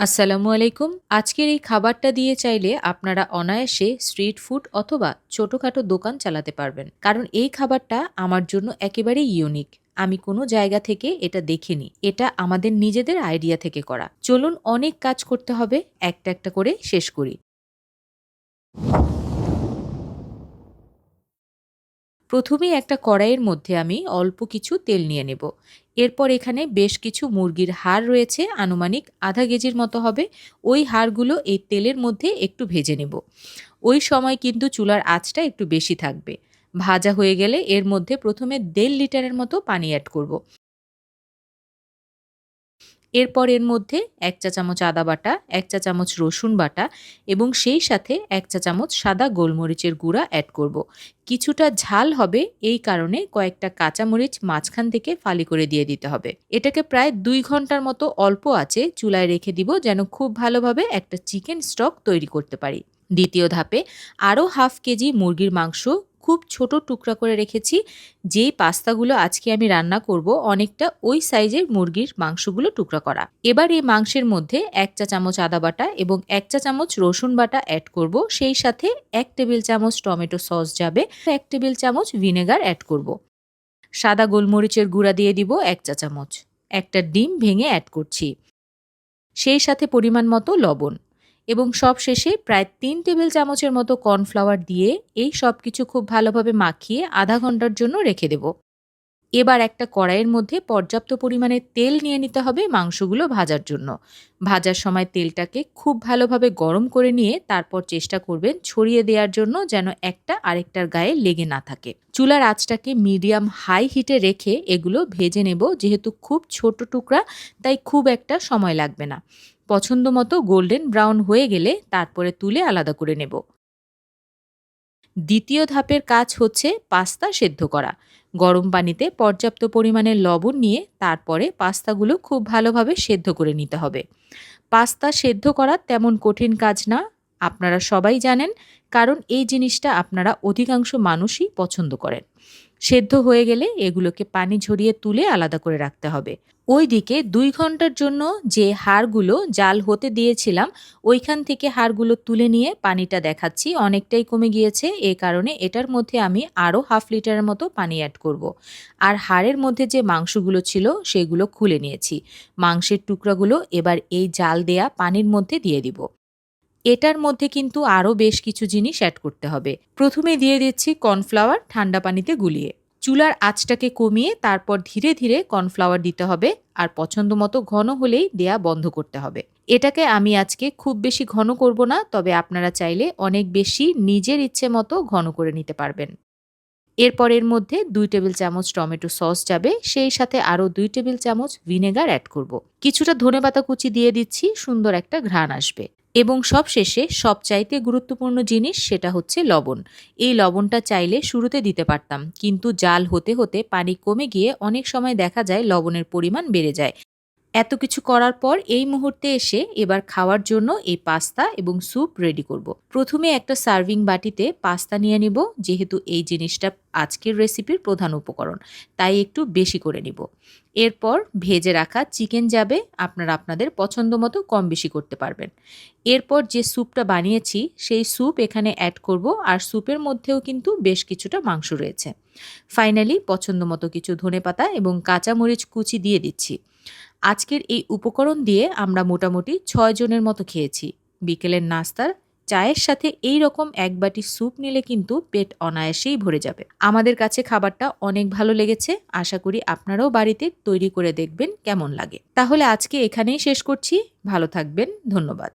আসসালামু আলাইকুম। আজকের এই খাবারটা দিয়ে চাইলে আপনারা অনায়াসে স্ট্রিট ফুড অথবা ছোটোখাটো দোকান চালাতে পারবেন। কারণ এই খাবারটা আমার জন্য একেবারেই ইউনিক। আমি কোনো জায়গা থেকে এটা দেখিনি। এটা আমাদের নিজেদের আইডিয়া থেকে করা। চলুন অনেক কাজ করতে হবে। একটা একটা করে শেষ করি। প্রথমেই একটা কড়াইয়ের মধ্যে আমি অল্প কিছু তেল নিয়ে নেব। এরপর এখানে বেশ কিছু মুরগির হাড় রয়েছে, আনুমানিক আধা কেজির মতো হবে। ওই হাড়গুলো এই তেলের মধ্যে একটু ভেজে নেব। ওই সময় কিন্তু চুলার আঁচটা একটু বেশি থাকবে। ভাজা হয়ে গেলে এর মধ্যে প্রথমে দেড় লিটারের মতো পানি অ্যাড করব। এরপর এর মধ্যে এক চা চামচ আদা বাটা, এক চা চামচ রসুন বাটা এবং সেই সাথে এক চা চামচ সাদা গোলমরিচের গুঁড়া অ্যাড করব। কিছুটা ঝাল হবে, এই কারণে কয়েকটা কাঁচামরিচ মাঝখান থেকে ফালি করে দিয়ে দিতে হবে এটাকে প্রায় দুই ঘণ্টার মতো অল্প আছে চুলায় রেখে দিব যেন খুব ভালোভাবে একটা চিকেন স্টক তৈরি করতে পারি দ্বিতীয় ধাপে আরও হাফ কেজি মুরগির মাংস খুব ছোট টুকরা করে রেখেছি যেই পাস্তাগুলো আজকে আমি রান্না করব অনেকটা ওই সাইজের মুরগির মাংসগুলো টুকরা করা। এবার এই মাংসের মধ্যে এক চা চামচ আদা বাটা এবং এক চা চামচ রসুন বাটা অ্যাড করব। সেই সাথে এক টেবিল চামচ টমেটো সস যাবে, এক টেবিল চামচ ভিনেগার অ্যাড করব। সাদা গোলমরিচের গুঁড়া দিয়ে দিব এক চা চামচ। একটা ডিম ভেঙে অ্যাড করছি। সেই সাথে পরিমাণ মতো লবণ। এবং সব শেষে প্রায় তিন টেবিল চামচের মতো কর্নফ্লাওয়ার দিয়ে এই সব কিছু খুব ভালোভাবে মাখিয়ে আধা ঘণ্টার জন্য রেখে দেব। এবার একটা কড়াইয়ের মধ্যে পর্যাপ্ত পরিমাণে তেল নিয়ে নিতে হবে মাংসগুলো ভাজার জন্য। ভাজার সময় তেলটাকে খুব ভালোভাবে গরম করে নিয়ে তারপর চেষ্টা করবেন ছড়িয়ে দেওয়ার জন্য যেন একটা আরেকটার গায়ে লেগে না থাকে। চুলার আঁচটাকে মিডিয়াম হাই হিটে রেখে এগুলো ভেজে নেব যেহেতু খুব ছোট টুকরা, তাই খুব একটা সময় লাগবে না। পছন্দ মতো গোল্ডেন ব্রাউন হয়ে গেলে তারপরে তুলে আলাদা করে নেব। দ্বিতীয় ধাপের কাজ হচ্ছে পাস্তা সেদ্ধ করা। গরম পানিতে পর্যাপ্ত পরিমাণে লবণ নিয়ে তারপরে পাস্তাগুলো খুব ভালোভাবে সেদ্ধ করে নিতে হবে। পাস্তা সেদ্ধ করা তেমন কঠিন কাজ না, আপনারা সবাই জানেন, কারণ এই জিনিসটা আপনারা অধিকাংশ মানুষই পছন্দ করেন। সেদ্ধ হয়ে গেলে এগুলোকে পানি ঝরিয়ে তুলে আলাদা করে রাখতে হবে। ওই দিকে দুই ঘণ্টার জন্য যে হাড়গুলো জাল হতে দিয়েছিলাম, ওইখান থেকে হাড়গুলো তুলে নিয়ে পানিটা দেখাচ্ছি। অনেকটাই কমে গিয়েছে, এ কারণে এটার মধ্যে আমি আরও হাফ লিটারের মতো পানি অ্যাড করব। আর হাড়ের মধ্যে যে মাংসগুলো ছিল, সেগুলো খুলে নিয়েছি। মাংসের টুকরাগুলো এবার এই জাল দেয়া পানির মধ্যে দিয়ে দিব। এটার মধ্যে কিন্তু আরও বেশ কিছু জিনিস অ্যাড করতে হবে। প্রথমে দিয়ে দিচ্ছি কর্নফ্লাওয়ার ঠান্ডা পানিতে গুলিয়ে। চুলার আঁচটাকে কমিয়ে তারপর ধীরে ধীরে কর্নফ্লাওয়ার দিতে হবে আর পছন্দ মতো ঘন হলেই দেয়া বন্ধ করতে হবে। এটাকে আমি আজকে খুব বেশি ঘন করব না, তবে আপনারা চাইলে অনেক বেশি নিজের ইচ্ছে মতো ঘন করে নিতে পারবেন। এরপর এর মধ্যে দুই টেবিল চামচ টমেটো সস যাবে, সেই সাথে আরও দুই টেবিল চামচ ভিনেগার অ্যাড করব। কিছুটা ধনে পাতা কুচি দিয়ে দিচ্ছি, সুন্দর একটা ঘ্রাণ আসবে। এবং সব শেষে সবচাইতে গুরুত্বপূর্ণ জিনিস সেটা হচ্ছে লবণ। এই লবণটা চাইলে শুরুতে দিতে পারতাম, কিন্তু জাল হতে হতে পানি কমে গিয়ে অনেক সময় দেখা যায় লবণের পরিমাণ বেড়ে যায়। এত কিছু করার পর এই মুহূর্তে এসে এবার খাওয়ার জন্য এই পাস্তা এবং স্যুপ রেডি করব। প্রথমে একটা সার্ভিং বাটিতে পাস্তা নিয়ে নিব, যেহেতু এই জিনিসটা আজকের রেসিপির প্রধান উপকরণ, তাই একটু বেশি করে নিব। এরপর ভেজে রাখা চিকেন যাবে, আপনারা আপনাদের পছন্দ মতো কম বেশি করতে পারবেন। এরপর যে স্যুপটা বানিয়েছি, সেই স্যুপ এখানে অ্যাড করব, আর স্যুপের মধ্যেও কিন্তু বেশ কিছুটা মাংস রয়েছে। ফাইনালি পছন্দ মতো কিছু ধনে পাতা এবং কাঁচামরিচ কুচি দিয়ে দিচ্ছি। আজকের এই উপকরণ দিয়ে আমরা মোটামুটি ছয়জনের মতো খেয়েছি। বিকেলের নাস্তার চায়ের সাথে এই রকম এক বাটি স্যুপ নিলে কিন্তু পেট অনায়াসেই ভরে যাবে। আমাদের কাছে খাবারটা অনেক ভালো লেগেছে। আশা করি আপনারাও বাড়িতে তৈরি করে দেখবেন কেমন লাগে। তাহলে আজকে এখানেই শেষ করছি। ভালো থাকবেন। ধন্যবাদ।